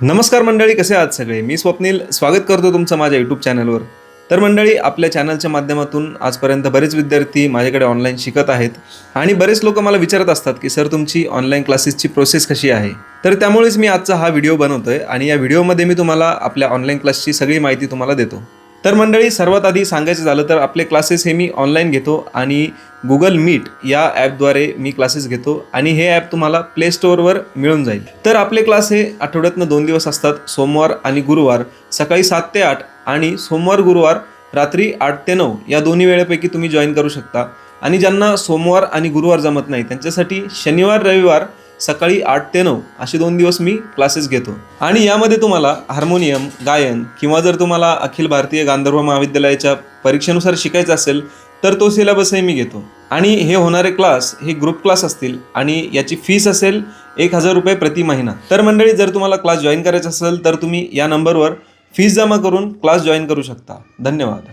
नमस्कार मंडळी कसे आहात सगळे? मी स्वप्नील. स्वागत करतो तुमचं माझ्या यूट्यूब चॅनलवर तर मंडळी आपल्या चॅनलच्या माध्यमातून आजपर्यंत बरेच विद्यार्थी माझ्याकडे ऑनलाईन शिकत आहेत आणि बरेच लोक मला विचारत असतात की सर तुमची ऑनलाईन क्लासेसची प्रोसेस कशी आहे? तर त्यामुळेच मी आजचा हा व्हिडिओ बनवतोय आणि या व्हिडिओमध्ये मी तुम्हाला आपल्या ऑनलाईन क्लासची सगळी माहिती तुम्हाला देतो. तर मंडळी सर्वात आधी सांगायचं झालं तर आपले क्लासेस हे मी ऑनलाईन घेतो आणि गुगल मीट या ॲपद्वारे मी क्लासेस घेतो आणि हे ॲप तुम्हाला प्ले स्टोअरवर मिळून जाईल. तर आपले क्लास हे आठवड्यातनं दोन दिवस असतात सोमवार आणि गुरुवार. सकाळी सात ते आठ आणि सोमवार गुरुवार रात्री आठ ते नऊ या दोन्ही वेळेपैकी तुम्ही जॉईन करू शकता. आणि ज्यांना सोमवार आणि गुरुवार जमत नाही त्यांच्यासाठी शनिवार रविवार सकाळी आठ ते नऊ असे दोन दिवस मी क्लासेस घेतो. आणि यामध्ये तुम्हाला हार्मोनियम गायन किंवा जर तुम्हाला अखिल भारतीय गांधर्व महाविद्यालयाच्या परीक्षेनुसार शिकायचं असेल तर तो सिलेबसही मी घेतो. आणि हे होणारे क्लास हे ग्रुप क्लास असतील आणि याची फीस असेल एक हजार रुपये प्रति महिना. तर मंडळी जर तुम्हाला क्लास जॉईन करायचा असेल तर तुम्ही या नंबरवर फीस जमा करून क्लास जॉईन करू शकता. धन्यवाद.